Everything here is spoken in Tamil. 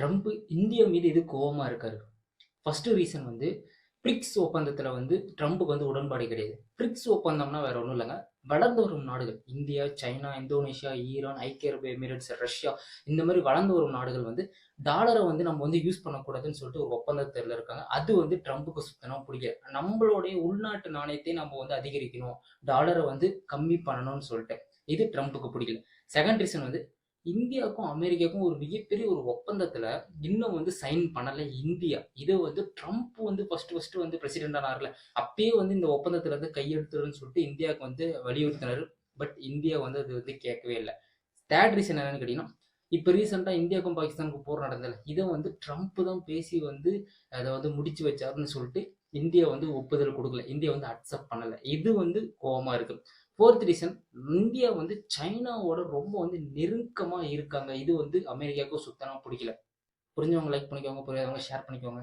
ட்ரம்ப் இந்தியா மீது எது கோவமா இருக்காரு? ஃபர்ஸ்ட் ரீசன் வந்து பிரிக்ஸ் ஒப்பந்தத்தில் வந்து ட்ரம்ப்புக்கு வந்து உடன்பாடு கிடையாது. பிரிக்ஸ் ஒப்பந்தம்னா வேற ஒன்றும் இல்லைங்க. வளர்ந்து வரும் நாடுகள் இந்தியா சைனா இந்தோனேஷியா ஈரான் ஐக்கிய அரபு எமிரேட்ஸ் ரஷ்யா இந்த மாதிரி வளர்ந்து வரும் நாடுகள் வந்து டாலரை வந்து நம்ம வந்து யூஸ் பண்ணக்கூடாதுன்னு சொல்லிட்டு ஒரு ஒப்பந்தத்தில் இருக்காங்க. அது வந்து ட்ரம்ப்புக்கு சுத்தமாக பிடிக்கல. நம்மளுடைய உள்நாட்டு நாணயத்தை நம்ம வந்து அதிகரிக்கணும். டாலரை வந்து கம்மி பண்ணணும்னு சொல்லிட்டு. இது ட்ரம்ப்புக்கு பிடிக்கல. செகண்ட் ரீசன் வந்து இந்தியாவுக்கும் அமெரிக்காவுக்கும் ஒரு மிகப்பெரிய ஒரு ஒப்பந்தத்துல இன்னும் வந்து சைன் பண்ணல இந்தியா. இது வந்து ட்ரம்ப் வந்து ஃபர்ஸ்ட் ஃபர்ஸ்ட் வந்து பிரசிடென்ட் ஆனார்ல. அப்பயே வந்து இந்த ஒப்பந்தத்துல இருந்து கையெழுத்துறன்னு சொல்லிட்டு இந்தியாவுக்கு வந்து வலியுறுத்தினார். பட் இந்தியா வந்து அது வந்து கேட்கவே இல்லை. தேர்ட் ரீசன் என்னன்னு கேட்டீங்கன்னா இப்போ ரீசெண்டாக இந்தியாவுக்கும் பாகிஸ்தானுக்கும் போர் நடந்தல இதை வந்து ட்ரம்ப் தான் பேசி வந்து அதை வந்து முடிச்சு வச்சாருன்னு சொல்லிட்டு இந்தியா வந்து ஒப்புதல் கொடுக்கல. இந்தியா வந்து அக்செப்ட் பண்ணலை. இது வந்து கோபமாக இருக்கு. ஃபோர்த் ரீசன் இந்தியா வந்து சைனாவோட ரொம்ப வந்து நெருக்கமாக இருக்காங்க. இது வந்து அமெரிக்காவுக்கும் சுத்தமாக பிடிக்கல. புரிஞ்சவங்க லைக் பண்ணிக்கோங்க புரியாதவங்க ஷேர் பண்ணிக்கோங்க.